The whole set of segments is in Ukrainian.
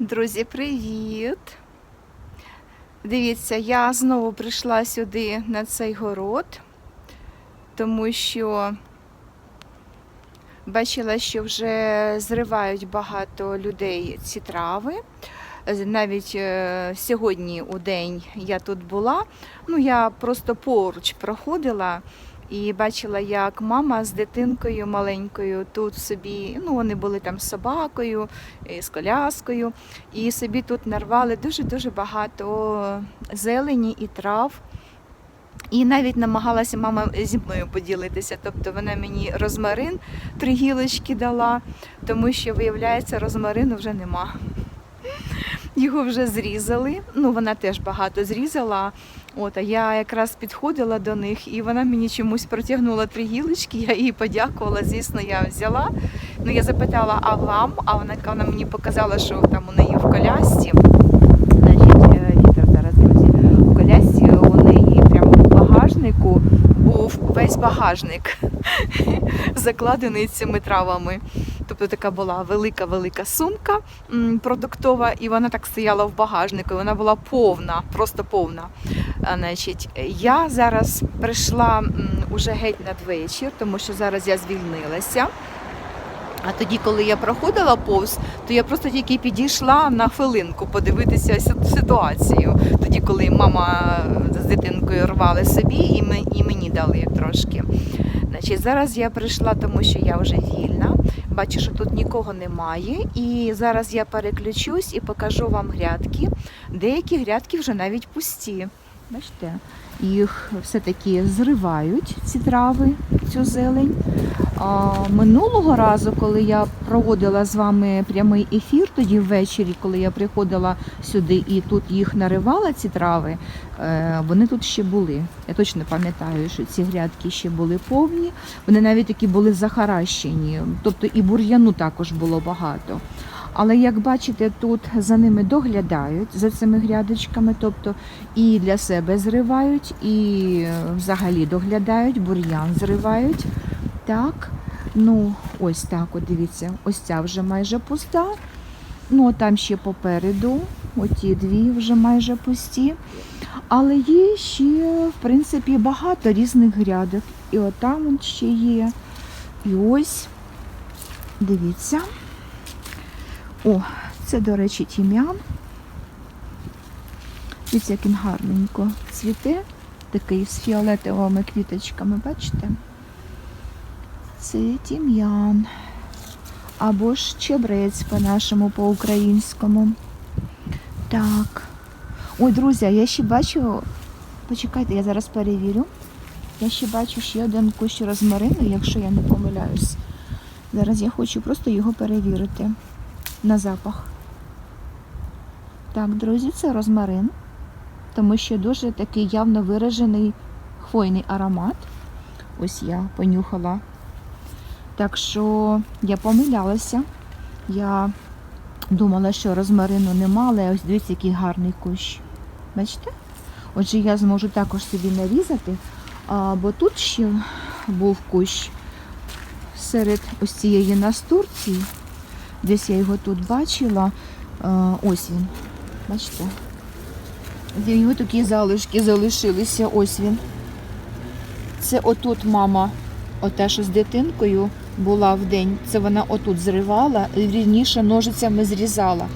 Друзі, привіт! Дивіться, я знову прийшла сюди на цей город, тому що бачила, що вже зривають багато людей ці трави. Навіть е, сьогодні у день я тут була. Ну, я просто поруч проходила і бачила, як мама з дитинкою маленькою тут собі, ну вони були там з собакою, з коляскою, і собі тут нарвали дуже-дуже багато зелені і трав. І навіть намагалася мама зі мною поділитися. Тобто вона мені розмарин три гілочки дала, тому що, виявляється, розмарину вже нема. Його вже зрізали. Ну, вона теж багато зрізала. От, а я якраз підходила до них, і вона мені чомусь протягнула три гілочки, я їй подякувала, звісно, я взяла. Ну, я запитала, а вам? А вона, вона мені показала, що там у неї в колясці. Значить, е, вітер зараз, друзі. В колясці у неї прямо в багажнику був весь багажник закладений цими травами. Тобто така була велика-велика сумка продуктова, і вона так стояла в багажнику. і Вона була повна, просто повна. Значить, я зараз прийшла уже геть надвечір, тому що зараз я звільнилася. А тоді, коли я проходила повз, то я просто тільки підійшла на хвилинку подивитися ситуацію. Тоді, коли мама з дитинкою рвали собі, і мені дали трошки. Значить, зараз я прийшла, тому що я вже вільна. Бачу, що тут нікого немає. І зараз я переключусь і покажу вам грядки. Деякі грядки вже навіть пусті. Бачите, їх все-таки зривають, ці трави, цю зелень. А, минулого разу, коли я проводила з вами прямий ефір, тоді ввечері, коли я приходила сюди і тут їх наривала, ці трави, е, вони тут ще були. Я точно пам'ятаю, що ці грядки ще були повні. Вони навіть такі були захаращені, тобто і бур'яну також було багато. Але як бачите, тут за ними доглядають за цими грядочками, тобто і для себе зривають, і е, взагалі доглядають, бур'ян зривають. Так, ну ось так, от дивіться, ось ця вже майже пуста. Ну, а там ще попереду, оті дві вже майже пусті. Але є ще, в принципі, багато різних грядок. І отам он ще є. І ось, дивіться. О, це, до речі, тім'ян. Дивіться, як він гарненько цвіте, такий з фіолетовими квіточками, бачите? Це тім'ян. Або ж чебрець по-нашому, по-українському. Так. Ой, друзі, я ще бачу. Почекайте, я зараз перевірю. Я ще бачу ще один кущ розмарину, якщо я не помиляюсь. Зараз я хочу просто його перевірити на запах. Так, друзі, це розмарин, тому що дуже такий явно виражений хвойний аромат. Ось я понюхала. Так що я помилялася. Я думала, що розмарину нема, але ось дивіться, який гарний кущ. Бачите? Отже, я зможу також собі нарізати, а, бо тут ще був кущ серед ось цієї настурції. Десь я його тут бачила. Ось він. Бачите? Його такі залишки залишилися. Ось він. Це отут мама, ота, що з дитинкою була в день. Це вона отут зривала, вірніше ножицями зрізала.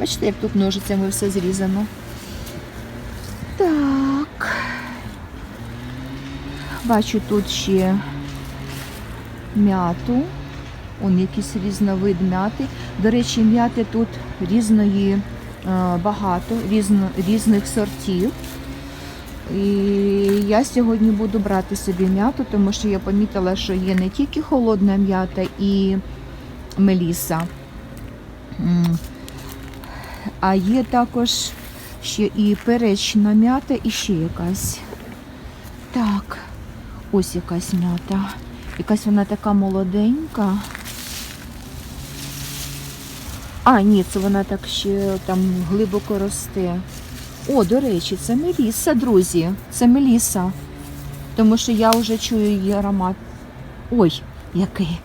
Бачите, як тут ножицями все зрізано. Так. Бачу тут ще м'яту. Он якийсь різновид м'яти. До речі, м'яти тут різної е, багато, різно, різних сортів. І я сьогодні буду брати собі м'яту, тому що я помітила, що є не тільки холодна м'ята і меліса, а є також ще і перечна м'ята, і ще якась. Так, ось якась м'ята. Якась вона така молоденька. А, ні, це вона так ще там глибоко росте. О, до речі, це Меліса, друзі. Це Меліса. Тому що я вже чую її аромат. Ой, який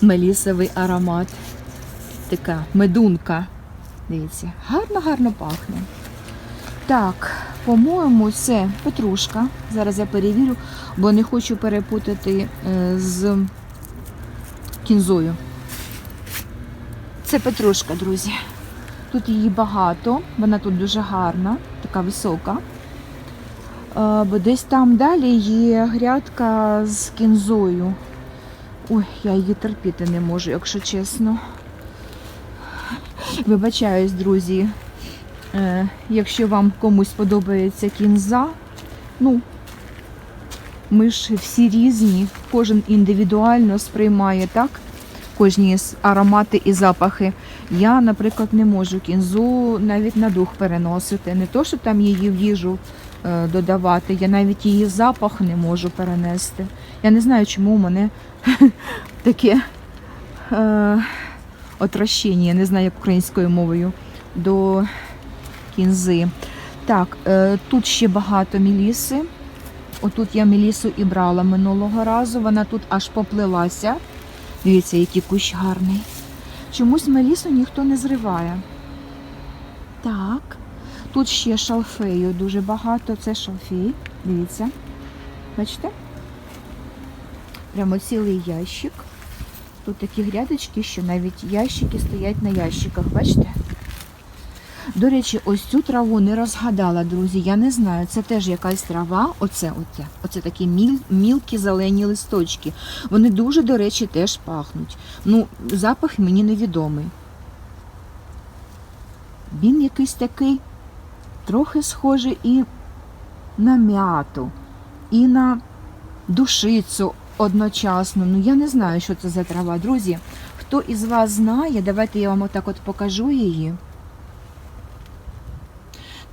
мелісовий аромат. Така медунка. Дивіться, гарно-гарно пахне. Так, по-моєму, це петрушка. Зараз я перевірю, бо не хочу перепутати е, з кінзою. Це петрушка, друзі. Тут її багато, вона тут дуже гарна, така висока. Е, Бо десь там далі є грядка з кінзою. Ой, я її терпіти не можу, якщо чесно. Вибачаюсь, друзі. Е, якщо вам комусь подобається кінза, ну, ми ж всі різні, кожен індивідуально сприймає так, кожні аромати і запахи. Я, наприклад, не можу кінзу навіть на дух переносити. Не то, що там її в їжу е, додавати, я навіть її запах не можу перенести. Я не знаю, чому у мене таке е, отращення, я не знаю, як українською мовою, до кінзи. Так, е, тут ще багато міліси. Отут я мілісу і брала минулого разу. Вона тут аж поплилася. Дивіться, який кущ гарний. Чомусь мелісу ніхто не зриває. Так. Тут ще шалфею дуже багато. Це шалфей. Дивіться. Бачите? Прямо цілий ящик. Тут такі грядочки, що навіть ящики стоять на ящиках. Бачите? До речі, ось цю траву не розгадала, друзі. Я не знаю. Це теж якась трава. Оце, оце, оце такі міл, мілкі зелені листочки. Вони дуже, до речі, теж пахнуть. Ну, запах мені невідомий. Він якийсь такий трохи схожий і на м'яту, і на душицю одночасно. Ну, я не знаю, що це за трава. Друзі, хто із вас знає, давайте я вам отак от покажу її.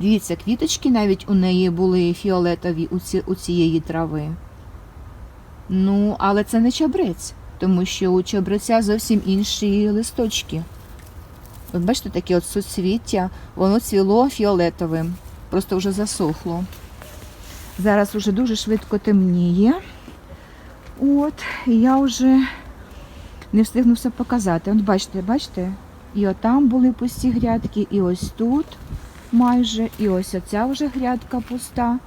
Дивіться, квіточки навіть у неї були фіолетові у, ці, у цієї трави. Ну, але це не чабрець, тому що у чабреця зовсім інші листочки. От бачите, таке от суцвіття, воно цвіло фіолетовим, просто вже засохло. Зараз уже дуже швидко темніє. От, і я вже не встигну все показати. От бачите, бачите? І отам були пусті грядки, і ось тут майже, і ось оця вже грядка пуста.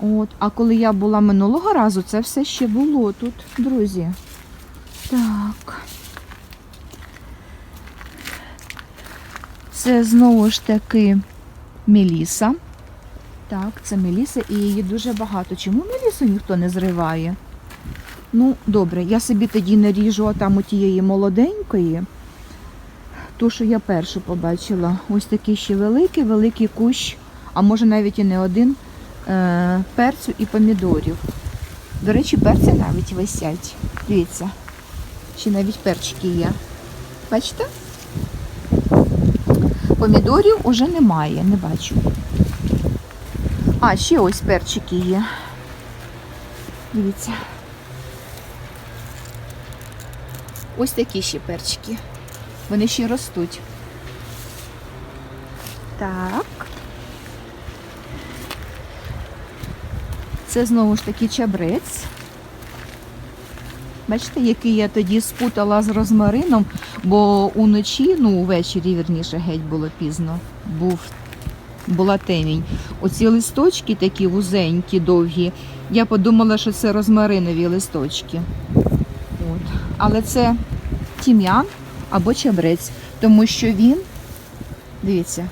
От. А коли я була минулого разу, це все ще було тут, друзі. Так. Це знову ж таки Меліса. Так, це Меліса і її дуже багато. Чому Мелісу ніхто не зриває? Ну, добре, я собі тоді наріжу отам у тієї молоденької. Ту, що я першу побачила. Ось такий ще великий, великий кущ, а може навіть і не один е, перцю і помідорів. До речі, перці навіть висять. Дивіться, ще навіть перчики є. Бачите? Помідорів уже немає, не бачу. А, ще ось перчики є. Дивіться. Ось такі ще перчики. Вони ще ростуть. Так. Це знову ж таки чабрець. Бачите, який я тоді спутала з розмарином, бо уночі, ну увечері, вірніше, геть було пізно, був, була темінь. Оці листочки такі вузенькі, довгі, я подумала, що це розмаринові листочки. От. Але це тім'ян або чабрець, тому що він, дивіться,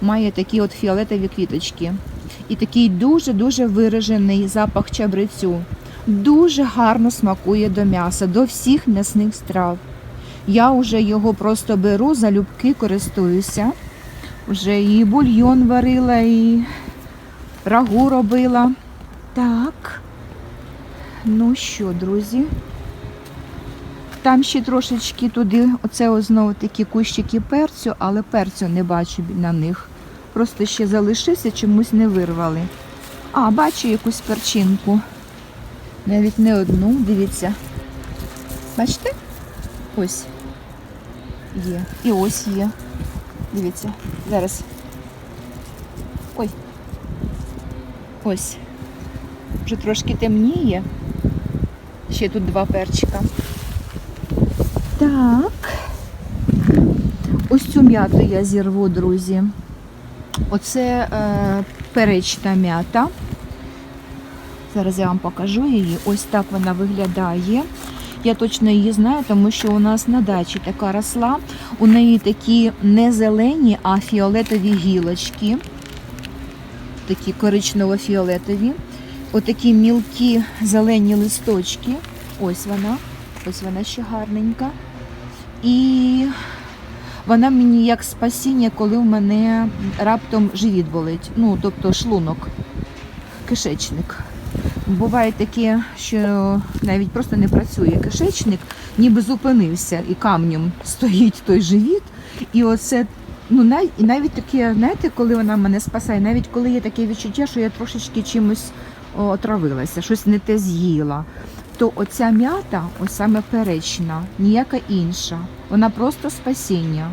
має такі от фіолетові квіточки. І такий дуже-дуже виражений запах чабрецю. Дуже гарно смакує до м'яса, до всіх м'ясних страв. Я вже його просто беру, залюбки користуюся. Вже і бульйон варила, і рагу робила. Так. Ну що, друзі? Там ще трошечки туди, оце знову такі кущики перцю, але перцю не бачу на них. Просто ще залишився, чомусь не вирвали. А, бачу якусь перчинку. Навіть не одну, дивіться. Бачите? Ось є. І ось є. Дивіться. Зараз. Ой. Ось. Вже трошки темніє. Ще тут два перчика. Так. ось цю м'яту я зірву, друзі. Оце е, перечна м'ята. Зараз я вам покажу її. Ось так вона виглядає. Я точно її знаю, тому що у нас на дачі така росла. У неї такі не зелені, а фіолетові гілочки. Такі коричнево-фіолетові. Отакі мілкі зелені листочки. Ось вона. Ось вона ще гарненька. І вона мені як спасіння, коли в мене раптом живіт болить. Ну, тобто шлунок, кишечник. Буває таке, що навіть просто не працює кишечник, ніби зупинився і камнем стоїть той живіт. І оце, ну навіть, і навіть таке, знаєте, коли вона мене спасає, навіть коли є таке відчуття, що я трошечки чимось отравилася, щось не те з'їла. То оця м'ята, ось саме перечна, ніяка інша. Вона просто спасіння.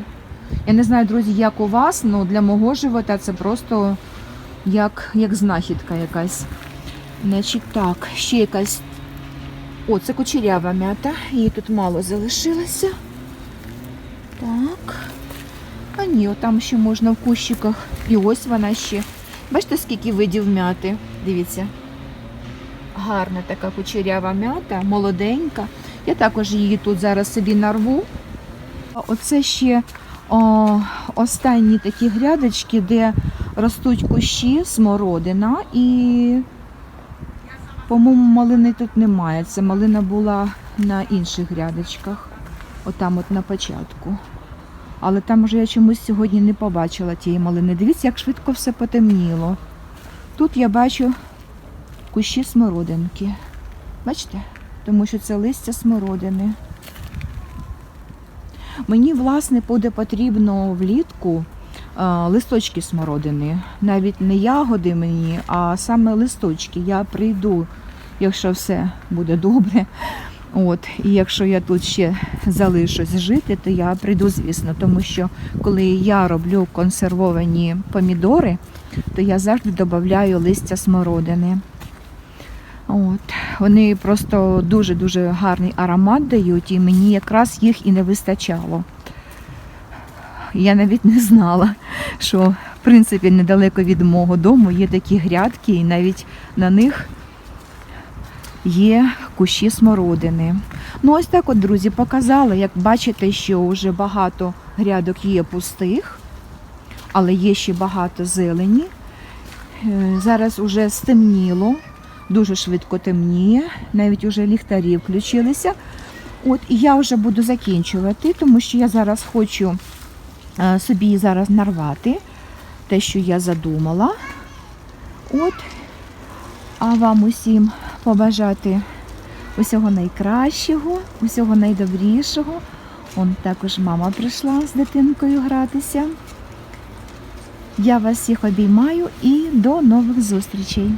Я не знаю, друзі, як у вас, але для мого живота це просто як, як знахідка якась. Значить, так, ще якась. О, це кучерява м'ята. Її тут мало залишилося. Так. А ні, там ще можна в кущиках. І ось вона ще. Бачите, скільки видів м'яти? Дивіться. Гарна така кучерява м'ята, молоденька. Я також її тут зараз собі нарву. Оце ще о, останні такі грядочки, де ростуть кущі, смородина і по-моєму, малини тут немає. Це малина була на інших грядочках, отам от на початку. Але там вже я чомусь сьогодні не побачила тієї малини. Дивіться, як швидко все потемніло. Тут я бачу кущі смородинки. Бачите? Тому що це листя смородини. Мені, власне, буде потрібно влітку листочки смородини. Навіть не ягоди мені, а саме листочки. Я прийду, якщо все буде добре. От, і якщо я тут ще залишусь жити, то я прийду, звісно, тому що коли я роблю консервовані помідори, то я завжди додаю листя смородини. От. Вони просто дуже-дуже гарний аромат дають, і мені якраз їх і не вистачало. Я навіть не знала, що в принципі недалеко від мого дому є такі грядки, і навіть на них є кущі смородини. Ну, ось так от, друзі, показала. Як бачите, що вже багато грядок є пустих, але є ще багато зелені. Е, Зараз уже стемніло, дуже швидко темніє, навіть уже ліхтарі включилися. От, і я вже буду закінчувати, тому що я зараз хочу е, собі зараз нарвати те, що я задумала. От, а вам усім побажати усього найкращого, усього найдобрішого. Он також мама прийшла з дитинкою гратися. Я вас всіх обіймаю і до нових зустрічей.